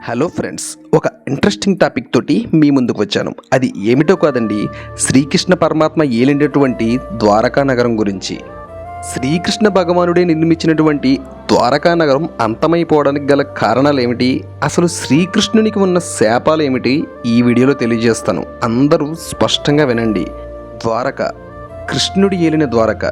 Hello friends ఒక interesting topic తోటి మీ ముందుకు వచ్చాను. అది ఏమిటో కాదండి శ్రీకృష్ణ పరమాత్మ ఏలినటువంటి ద్వారకా నగరం గురించి. శ్రీకృష్ణ భగవానుడే నిర్మించినటువంటి ద్వారకా నగరం అంతమైపోవడానికి గల కారణాలు ఏమిటి అసలు శ్రీకృష్ణునికి ఉన్న శాపాలు ఏమిటి ఈ వీడియోలో తెలియజేస్తాను. అందరూ స్పష్టంగా వినండి. ద్వారక కృష్ణుడు ఏలిన ద్వారక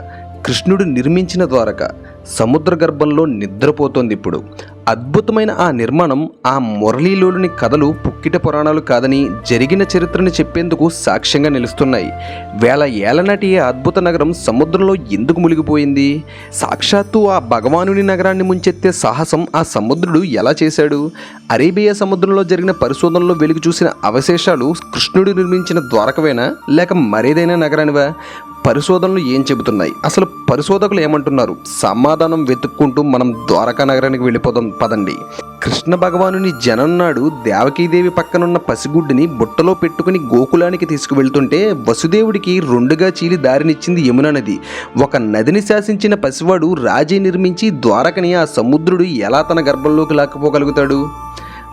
కృష్ణుడు నిర్మించిన ద్వారక సముద్ర గర్భంలో నిద్రపోతోంది ఇప్పుడు. అద్భుతమైన ఆ నిర్మాణం ఆ మురళీలోని కథలు పుక్కిట పురాణాలు కాదని జరిగిన చరిత్రను చెప్పేందుకు సాక్ష్యంగా నిలుస్తున్నాయి. వేల ఏళ్ళ నాటి ఈ అద్భుత నగరం సముద్రంలో ఎందుకు మునిగిపోయింది? సాక్షాత్తు ఆ భగవానుని నగరాన్ని ముంచెత్తే సాహసం ఆ సముద్రుడు ఎలా చేశాడు? అరేబియా సముద్రంలో జరిగిన పరిశోధనలో వెలుగు చూసిన అవశేషాలు కృష్ణుడు నిర్మించిన ద్వారకవేనా? లేక మరేదైనా నగరానివా? పరిశోధనలు ఏం చెబుతున్నాయి? అసలు పరిశోధకులు ఏమంటున్నారు? సమాధానం వెతుక్కుంటూ మనం ద్వారకా నగరానికి వెళ్ళిపోదాం పదండి. కృష్ణ భగవానుని జనం నాడు దేవకీదేవి పక్కనున్న పసిగుడ్డిని బుట్టలో పెట్టుకుని గోకులానికి తీసుకువెళ్తుంటే వసుదేవుడికి రెండుగా చీలి దారినిచ్చింది యమున నది. ఒక నదిని శాసించిన పసివాడు రాజీ నిర్మించి ద్వారకని ఆ సముద్రుడు ఎలా తన గర్భంలోకి లాక్కుపోగలుగుతాడు?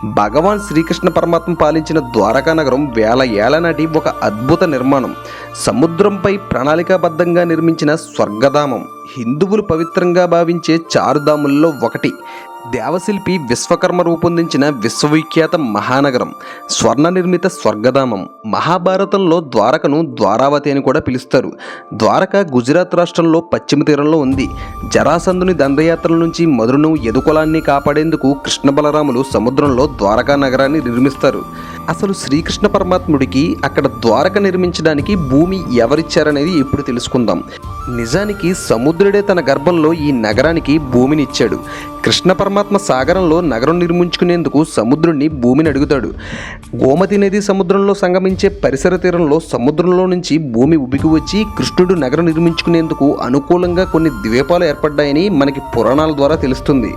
భగవాన్ శ్రీకృష్ణ పరమాత్మ పాలించిన ద్వారకా నగరం వేల ఏళ్ళ నాటి ఒక అద్భుత నిర్మాణం. సముద్రంపై ప్రణాళికాబద్ధంగా నిర్మించిన స్వర్గధామం హిందువులు పవిత్రంగా భావించే చారుధాముల్లో ఒకటి. దేవశిల్పి విశ్వకర్మ రూపొందించిన విశ్వవిఖ్యాత మహానగరం స్వర్ణ నిర్మిత స్వర్గధామం మహాభారతంలో ద్వారకను ద్వారావతి అని కూడా పిలుస్తారు. ద్వారక గుజరాత్ రాష్ట్రంలో పశ్చిమ తీరంలో ఉంది. జరాసంధుని దండయాత్రల నుంచి మధురను ఎదుకులాన్ని కాపాడేందుకు కృష్ణ బలరాములు సముద్రంలో ద్వారకా నగరాన్ని నిర్మిస్తారు. అసలు శ్రీకృష్ణ పరమాత్ముడికి అక్కడ ద్వారక నిర్మించడానికి భూమి ఎవరిచ్చారనేది ఇప్పుడు తెలుసుకుందాం. నిజానికి సముద్రుడే తన గర్భంలో ఈ నగరానికి భూమిని ఇచ్చాడు కృష్ణ పరమాత్మ సాగరంలో నగరం నిర్మించుకునేందుకు సముద్రుణ్ణి భూమిని అడుగుతాడు. గోమతి నది సముద్రంలో సంగమించే పరిసర తీరంలో సముద్రంలో నుంచి భూమి ఉబికి వచ్చి కృష్ణుడు నగరం నిర్మించుకునేందుకు అనుకూలంగా కొన్ని ద్వీపాలు ఏర్పడ్డాయని మనకి పురాణాల ద్వారా తెలుస్తుంది.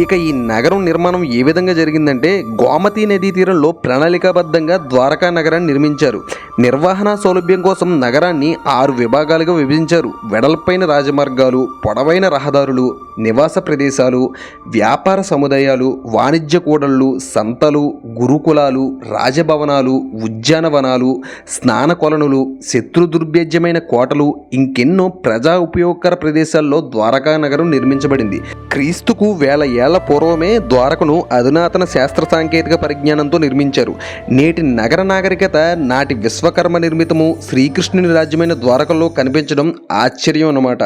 ఇక ఈ నగరం నిర్మాణం ఏ విధంగా జరిగిందంటే గోమతి నదీ తీరంలో ప్రణాళికాబద్ధంగా ద్వారకా నగరాన్ని నిర్మించారు. నిర్వహణ సౌలభ్యం కోసం నగరాన్ని ఆరు విభాగాలుగా విభజించారు. వెడల్పైన రాజమార్గాలు పొడవైన రహదారులు నివాస ప్రదేశాలు వ్యాపార సముదాయాలు వాణిజ్య కూడళ్ళు సంతలు గురుకులాలు రాజభవనాలు ఉద్యానవనాలు స్నాన కొలనులు శత్రు దుర్భేద్యమైన కోటలు ఇంకెన్నో ప్రజా ఉపయోగకర ప్రదేశాల్లో ద్వారకా నగరం నిర్మించబడింది. క్రీస్తుకు వేల ఏళ్ళ పూర్వమే ద్వారకను అధునాతన శాస్త్ర సాంకేతిక పరిజ్ఞానంతో నిర్మించారు. నేటి నగర నాగరికత నాటి విశ్వకర్మ నిర్మితము శ్రీకృష్ణుని రాజ్యమైన ద్వారకలో కనిపించడం ఆశ్చర్యం అన్నమాట.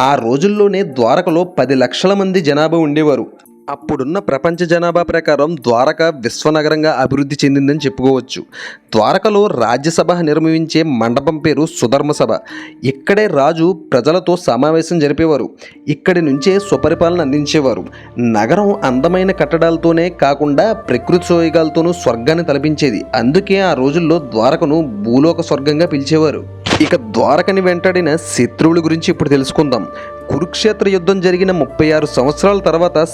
ఆ రోజుల్లోనే ద్వారకలో పది లక్షల మంది జనాభా ఉండేవారు. అప్పుడున్న ప్రపంచ జనాభా ప్రకారం ద్వారక విశ్వనగరంగా అభివృద్ధి చెందిందని చెప్పుకోవచ్చు. ద్వారకలో రాజ్యసభ నిర్వహించే మండపం పేరు సుధర్మ సభ ఇక్కడే రాజు ప్రజలతో సమావేశం జరిపేవారు. ఇక్కడి నుంచే స్వపరిపాలన అందించేవారు. నగరం అందమైన కట్టడాలతోనే కాకుండా ప్రకృతి సోయగాలతోనూ స్వర్గాన్ని తలపించేది. అందుకే ఆ రోజుల్లో ద్వారకను భూలోక స్వర్గంగా పిలిచేవారు. ఇక ద్వారకని వెంటాడిన శత్రువుల గురించి ఇప్పుడు తెలుసుకుందాం. కురుక్షేత్ర యుద్ధం జరిగిన ముప్పై ఆరు సంవత్సరాల తర్వాత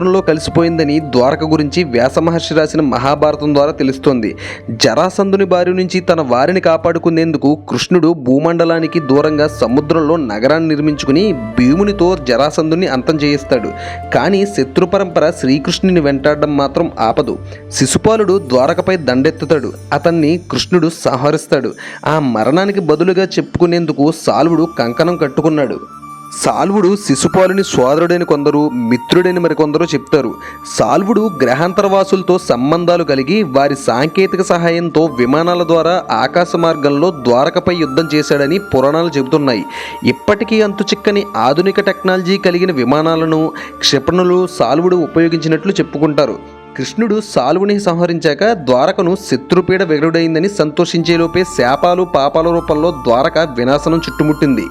సముద్రంలో కలిసిపోయిందని ద్వారక గురించి వ్యాసమహర్షి రాసిన మహాభారతం ద్వారా తెలుస్తోంది. జరాసంధుని బారి నుంచి తన వారిని కాపాడుకునేందుకు కృష్ణుడు భూమండలానికి దూరంగా సముద్రంలో నగరాన్ని నిర్మించుకుని భీమునితో జరాసంధుని అంతం చేయిస్తాడు. కానీ శత్రు పరంపర శ్రీకృష్ణుని వెంటాడడం మాత్రం ఆపదు. శిశుపాలుడు ద్వారకపై దండెత్తుతాడు. అతన్ని కృష్ణుడు సంహరిస్తాడు. ఆ మరణానికి బదులుగా చెప్పుకునేందుకు సాల్వుడు కంకణం కట్టుకున్నాడు. సాల్వుడు శిశుపాలుని సోదరుడని కొందరు మిత్రుడని మరికొందరు చెప్తారు. సాల్వుడు గ్రహాంతరవాసులతో సంబంధాలు కలిగి వారి సాంకేతిక సహాయంతో విమానాల ద్వారా ఆకాశ మార్గంలో ద్వారకపై యుద్ధం చేశాడని పురాణాలు చెబుతున్నాయి. ఇప్పటికీ అంతు చిక్కని ఆధునిక టెక్నాలజీ కలిగిన విమానాలను క్షిపణులు సాల్వుడు ఉపయోగించినట్లు చెప్పుకుంటారు. కృష్ణుడు సాల్వుని సంహరించాక ద్వారకను శత్రుపీడ వెగరుడైందని సంతోషించేలోపే శాపాలు పాపాల రూపంలో ద్వారక వినాశనం చుట్టుముట్టింది.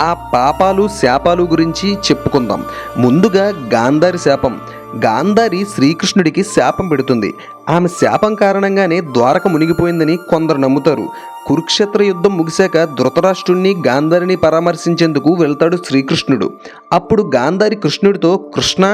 ఆ పాపాలు శాపాలు గురించి చెప్పుకుందాం. ముందుగా గాంధారి శాపం. గాంధారి శ్రీకృష్ణుడికి శాపం పెడుతుంది. ఆమె శాపం కారణంగానే ద్వారక మునిగిపోయిందని కొందరు నమ్ముతారు. కురుక్షేత్ర యుద్ధం ముగిశాక ధృతరాష్ట్రుణ్ణి గాంధారిని పరామర్శించేందుకు వెళ్తాడు శ్రీకృష్ణుడు. అప్పుడు గాంధారి కృష్ణుడితో కృష్ణ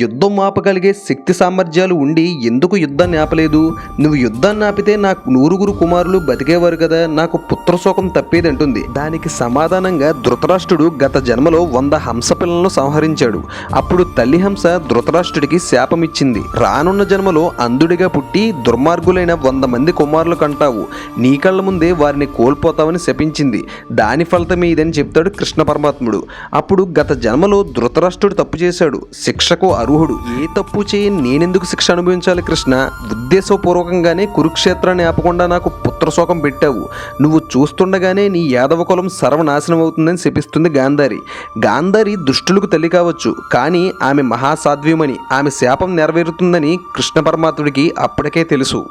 యుద్ధం ఆపగలిగే శక్తి సామర్థ్యాలు ఉండి ఎందుకు యుద్ధాన్ని ఆపలేదు? నువ్వు యుద్ధాన్ని ఆపితే నాకు నూరుగురు కుమారులు బతికేవారు కదా నాకు పుత్రశోకం తప్పేదంటుంది దానికి సమాధానంగా ధృతరాష్ట్రుడు గత జన్మలో వంద హంస పిల్లలను సంహరించాడు. అప్పుడు తల్లి హంస ధృతరాష్ట్రుడికి శాపమిచ్చింది. రానున్న జన్మలో అంధుడిగా పుట్టి దుర్మార్గులైన వంద మంది కుమారులు కంటావు. నీ కళ్ళ ముందే వారిని కోల్పోతావని శపించింది. దాని ఫలితమే ఇదని చెప్తాడు కృష్ణ పరమాత్ముడు. అప్పుడు గత జన్మలో ధృతరాష్ట్రుడు తప్పు చేశాడు. శిక్షకు అర్హుడు. ఏ తప్పు చేయని నేనెందుకు శిక్ష అనుభవించాలి కృష్ణ? ఉద్దేశపూర్వకంగానే కురుక్షేత్రాన్ని ఆపకుండా నాకు పుత్రశోకం పెట్టావు. నువ్వు చూస్తుండగానే నీ యాదవ కులం సర్వనాశనం అవుతుందని శపిస్తుంది గాంధారి. గాంధారి దుష్టులకు తల్లి కావచ్చు. కానీ ఆమె మహాసాధ్వ్యమని ఆమె శాపం నెరవేరుతుందని కృష్ణ పరమాత్ముడికి అప్పటికే తెలుసు.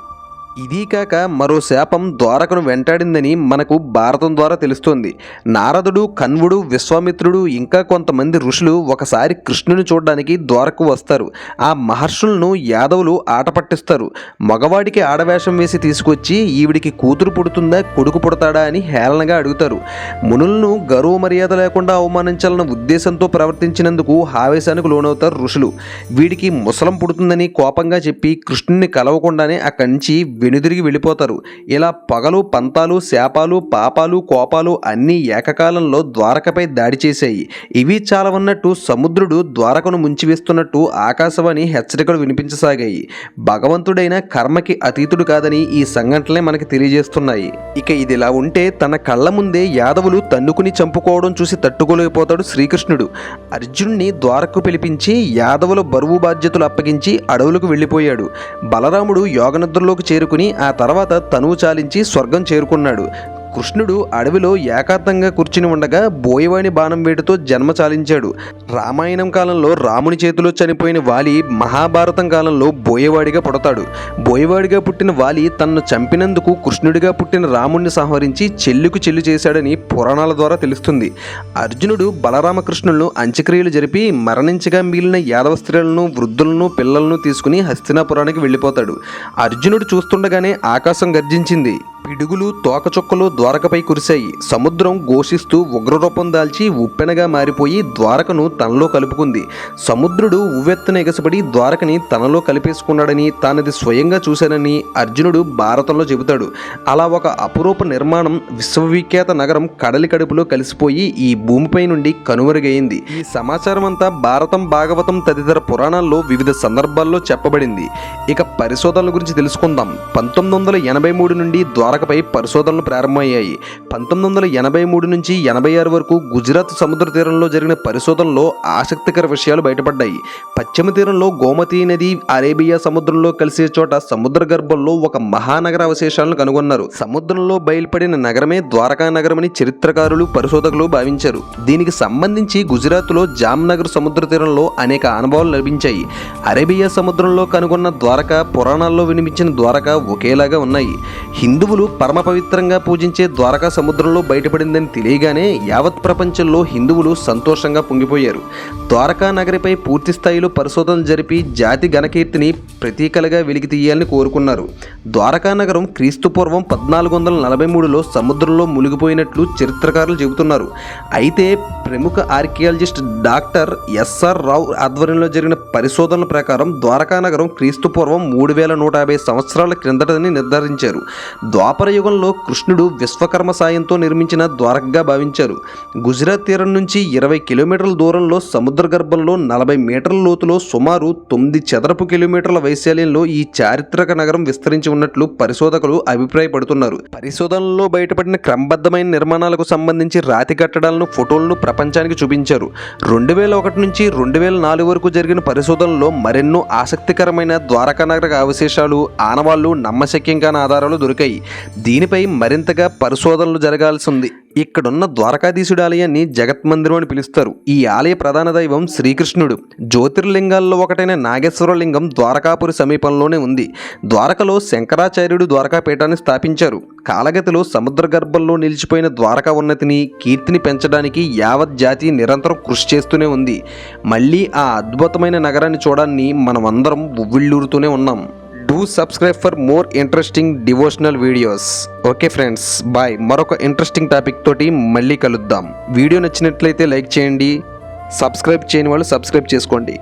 ఇదీ కాక మరో శాపం ద్వారకను వెంటాడిందని మనకు భారతం ద్వారా తెలుస్తోంది. నారదుడు కన్వుడు విశ్వామిత్రుడు ఇంకా కొంతమంది ఋషులు ఒకసారి కృష్ణుని చూడడానికి ద్వారకు వస్తారు. ఆ మహర్షులను యాదవులు ఆట పట్టిస్తారు మగవాడికి ఆడవేషం వేసి తీసుకొచ్చి ఈవిడికి కూతురు పుడుతుందా కొడుకు పుడతాడా అని హేళనగా అడుగుతారు. మునులను గర్వ మర్యాద లేకుండా అవమానించాలన్న ఉద్దేశంతో ప్రవర్తించినందుకు ఆవేశానికి లోనవుతారు ఋషులు. వీడికి ముసలం పుడుతుందని కోపంగా చెప్పి కృష్ణుని కలవకుండానే అక్కడి నుంచి వెనుదిరిగి వెళ్ళిపోతారు. ఇలా పగలు పంతాలు శాపాలు పాపాలు కోపాలు అన్నీ ఏకకాలంలో ద్వారకపై దాడి చేశాయి. ఇవి చాలవన్నట్టు సముద్రుడు ద్వారకను ముంచివేస్తున్నట్టు ఆకాశవాణి హెచ్చరికలు వినిపించసాగాయి. భగవంతుడైన కర్మకి అతీతుడు కాదని ఈ సంఘటనలే మనకి తెలియజేస్తున్నాయి. ఇక ఇదిలా ఉంటే తన కళ్ళ ముందే యాదవులు తన్నుకుని చంపుకోవడం చూసి తట్టుకోలేకపోతాడు శ్రీకృష్ణుడు. అర్జున్ని ద్వారకు పిలిపించి యాదవుల బరువు బాధ్యతలు అప్పగించి అడవులకు వెళ్ళిపోయాడు. బలరాముడు యోగనిద్రలోకి చేరుకుని ఆ తర్వాత తనువు చాలించి స్వర్గం చేరుకున్నాడు. కృష్ణుడు అడవిలో ఏకాంతంగా కూర్చుని ఉండగా బోయవాణి బాణం వేటుతో జన్మ చాలించాడు. రామాయణం కాలంలో రాముని చేతిలో చనిపోయిన వాలి మహాభారతం కాలంలో బోయవాడిగా పుడతాడు. బోయవాడిగా పుట్టిన వాలి తనను చంపినందుకు కృష్ణుడిగా పుట్టిన రాముణ్ణి సంహరించి చెల్లుకు చెల్లు చేశాడని పురాణాల ద్వారా తెలుస్తుంది. అర్జునుడు బలరామకృష్ణులను అంత్యక్రియలు జరిపి మరణించగా మిగిలిన యాదవ స్త్రీలను వృద్ధులను పిల్లలను తీసుకుని హస్తినాపురానికి వెళ్ళిపోతాడు. అర్జునుడు చూస్తుండగానే ఆకాశం గర్జించింది. పిడుగులు తోకచుక్కలు ద్వారకపై కురిశాయి. సముద్రం ఘోషిస్తూ ఉగ్రరూపం దాల్చి ఉప్పెనగా మారిపోయి ద్వారకను తనలో కలుపుకుంది. సముద్రుడు ఉవ్వెత్తున ఎగసిపడి ద్వారకని తనలో కలిపేసుకున్నాడని తానది స్వయంగా చూశానని అర్జునుడు భారతంలో చెబుతాడు. అలా ఒక అపురూప నిర్మాణం విశ్వవిఖ్యాత నగరం కడలి కడుపులో కలిసిపోయి ఈ భూమిపై నుండి కనుమరుగైంది. ఈ సమాచారం అంతా భారతం భాగవతం తదితర పురాణాల్లో వివిధ సందర్భాల్లో చెప్పబడింది. ఇక పరిశోధనల గురించి తెలుసుకుందాం. పంతొమ్మిది వందల ఎనభై మూడు నుండి ద్వారకపై పరిశోధనలు ప్రారంభమయ్యాయి. పంతొమ్మిది వందల ఎనభై మూడు నుంచి ఎనభై ఆరు వరకు గుజరాత్ సముద్ర తీరంలో జరిగిన పరిశోధనలో ఆసక్తికర విషయాలు బయటపడ్డాయి. పశ్చిమ తీరంలో గోమతి నది అరేబియా సముద్రంలో కలిసే చోట సముద్ర గర్భంలో ఒక మహానగర అవశేషాలను కనుగొన్నారు. సముద్రంలో బయలుపడిన నగరమే ద్వారకా నగరమని చరిత్రకారులు పరిశోధకులు భావించారు. దీనికి సంబంధించి గుజరాత్లో జామ్నగర్ సముద్ర తీరంలో అనేక అనుభవాలు లభించాయి. అరేబియా సముద్రంలో కనుగొన్న ద్వారక పురాణాల్లో వినిపించిన ద్వారక ఒకేలాగా ఉన్నాయి. హిందువులు పరమ పవిత్రంగా పూజించే ద్వారకా సముద్రంలో బయటపడిందని తెలియగానే యావత్ ప్రపంచంలో హిందువులు సంతోషంగా పొంగిపోయారు. ద్వారకా నగరిపై పూర్తి స్థాయిలో పరిశోధనలు జరిపి జాతి ఘనకీర్తిని ప్రతీకలుగా వెలికి తీయాలని కోరుకున్నారు. ద్వారకా నగరం క్రీస్తు పూర్వం పద్నాలుగు వందల నలభై మూడులో సముద్రంలో మునిగిపోయినట్లు చరిత్రకారులు చెబుతున్నారు. అయితే ప్రముఖ ఆర్కియాలజిస్ట్ డాక్టర్ ఎస్ఆర్ రావు ఆధ్వర్యంలో జరిగిన పరిశోధనల ప్రకారం ద్వారకా నగరం క్రీస్తు పూర్వం మూడు వేల నూట యాభై సంవత్సరాల క్రిందటని నిర్ధారించారు. ద్వా యుగంలో కృష్ణుడు విశ్వకర్మ సాయంతో నిర్మించిన ద్వారకగా భావించారు. గుజరాత్ తీరం నుంచి ఇరవై కిలోమీటర్ల దూరంలో సముద్ర గర్భంలో నలభై మీటర్ల లోతులో సుమారు తొమ్మిది చదరపు కిలోమీటర్ల వైశాల్యంలో ఈ చారిత్రక నగరం విస్తరించి ఉన్నట్లు పరిశోధకులు అభిప్రాయపడుతున్నారు. పరిశోధనలో బయటపడిన క్రమబద్ధమైన నిర్మాణాలకు సంబంధించి రాతి కట్టడాలను ఫోటోలను ప్రపంచానికి చూపించారు. రెండు వేల ఒకటి నుంచి రెండు వేల నాలుగు వరకు జరిగిన పరిశోధనలో మరెన్నో ఆసక్తికరమైన ద్వారకా నగర అవశేషాలు ఆనవాళ్ళు నమ్మశక్యం కాని ఆధారాలు దొరికాయి. దీనిపై మరింతగా పరిశోధనలు జరగాల్సి ఉంది ఇక్కడున్న ద్వారకాధీశుడి ఆలయాన్ని జగత్ మందిరం అని పిలుస్తారు. ఈ ఆలయ ప్రధాన దైవం శ్రీకృష్ణుడు. జ్యోతిర్లింగాల్లో ఒకటైన నాగేశ్వరలింగం ద్వారకాపురి సమీపంలోనే ఉంది. ద్వారకలో శంకరాచార్యుడు ద్వారకాపీఠాన్ని స్థాపించారు. కాలగతిలో సముద్ర గర్భంలో నిలిచిపోయిన ద్వారకా ఉన్నతిని కీర్తిని పెంచడానికి యావత్ జాతి నిరంతరం కృషి చేస్తూనే ఉంది. మళ్ళీ ఆ అద్భుతమైన నగరాన్ని చూడాలని మనమందరం ఉవ్విళ్ళూరుతూనే ఉన్నాం. Do subscribe for more interesting devotional videos okay friends bye మరొక ఇంట్రెస్టింగ్ టాపిక్ తోటి మళ్ళీ కలుద్దాం. వీడియో నచ్చినట్లయితే లైక్ చేయండి. సబ్స్క్రైబ్ చేయని వాళ్ళు సబ్స్క్రైబ్ చేసుకోండి.